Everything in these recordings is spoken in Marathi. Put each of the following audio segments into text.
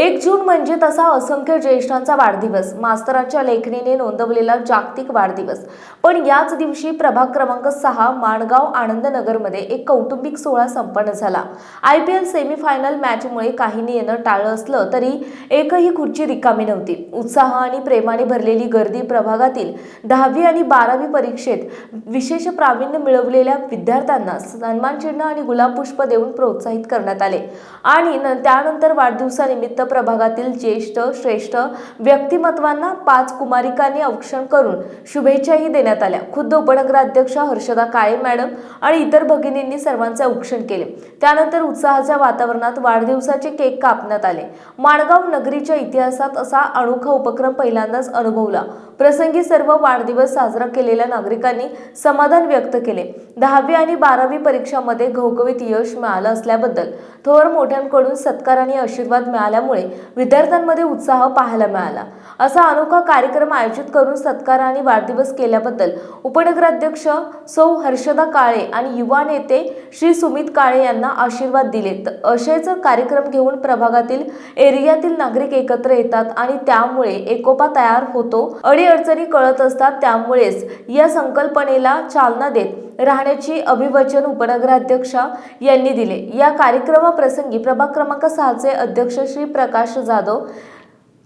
एक जून म्हणजे तसा असंख्य ज्येष्ठांचा वाढदिवस. मास्तरांच्या लेखणीने नोंदवलेला जागतिक वाढदिवस. पण याच दिवशी प्रभाग क्रमांक सहा माणगाव आनंदनगरमध्ये एक कौटुंबिक सोहळा संपन्न झाला. आय पी एल सेमीफायनल मॅचमुळे काहींनी येणं टाळलं असलं तरी एकही खुर्ची रिकामी नव्हती. उत्साह आणि प्रेमाने भरलेली गर्दी प्रभागातील दहावी आणि बारावी परीक्षेत विशेष प्रावीण्य मिळवलेल्या विद्यार्थ्यांना सन्मानचिन्ह आणि गुलाब पुष्प देऊन प्रोत्साहित करण्यात आले. आणि न- त्यानंतर वाढदिवसानिमित्त प्रभागातील ज्येष्ठ श्रेष्ठ व्यक्तिमत्वांना पाच कुमारिकांनी औक्षण करून शुभेच्छाही देण्यात आल्या. खुद्द उपनगराध्यक्ष हर्षदा काळे मॅडम आणि इतर भगिनींनी सर्वांचे औक्षण केले. त्यानंतर उत्साहाच्या वातावरणात वाढदिवसाचे केक कापण्यात आले. माणगाव नगरीच्या इतिहासात असा अनोखा उपक्रम पहिल्यांदाच अनुभवला. प्रसंगी सर्व वाढदिवस साजरा केलेल्या नागरिकांनी समाधान व्यक्त केले. दहावी आणि बारावी परीक्षामध्ये घवघवीत यश मिळालं असल्याबद्दल थोर मोठ्यांकडून सत्कार आणि आशीर्वाद मिळाल्यामुळे विद्यार्थ्यांमध्ये उत्साह पाहायला मिळाला. असा अनोखा कार्यक्रम आयोजित करून सत्कार आणि वाढदिवस केल्याबद्दल उपनगराध्यक्ष सौ हर्षदा काळे आणि युवा नेते श्री सुमित काळे यांना आशीर्वाद दिलेत असेच कार्यक्रम घेऊन प्रभागातील एरियातील नागरिक एकत्र येतात आणि त्यामुळे एकोपा तयार होतो. अडीअडचणी कळत असतात त्यामुळेच या संकल्पनेला चालना देत राहण्याची अभिवचन उपनगराध्यक्षा यांनी दिले. या कार्यक्रमाप्रसंगी प्रभाग क्रमांक सहाचे अध्यक्ष श्री प्रकाश जाधव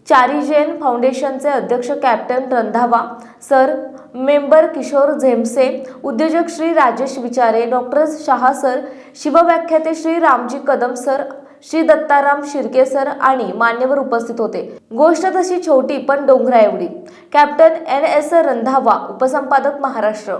चारी फाउंडेशनचे अध्यक्ष captain Randhawa sir member Kishor Zemse उद्योजक श्री राजेश विचारे डॉक्टर शहा सर शिवव्याख्याते श्री रामजी कदम सर श्री दत्ताराम शिर्के सर आणि मान्यवर उपस्थित होते. गोष्ट तशी छोटी पण डोंगरा एवढी कॅप्टन एन एस रंधावा उपसंपादक महाराष्ट्र.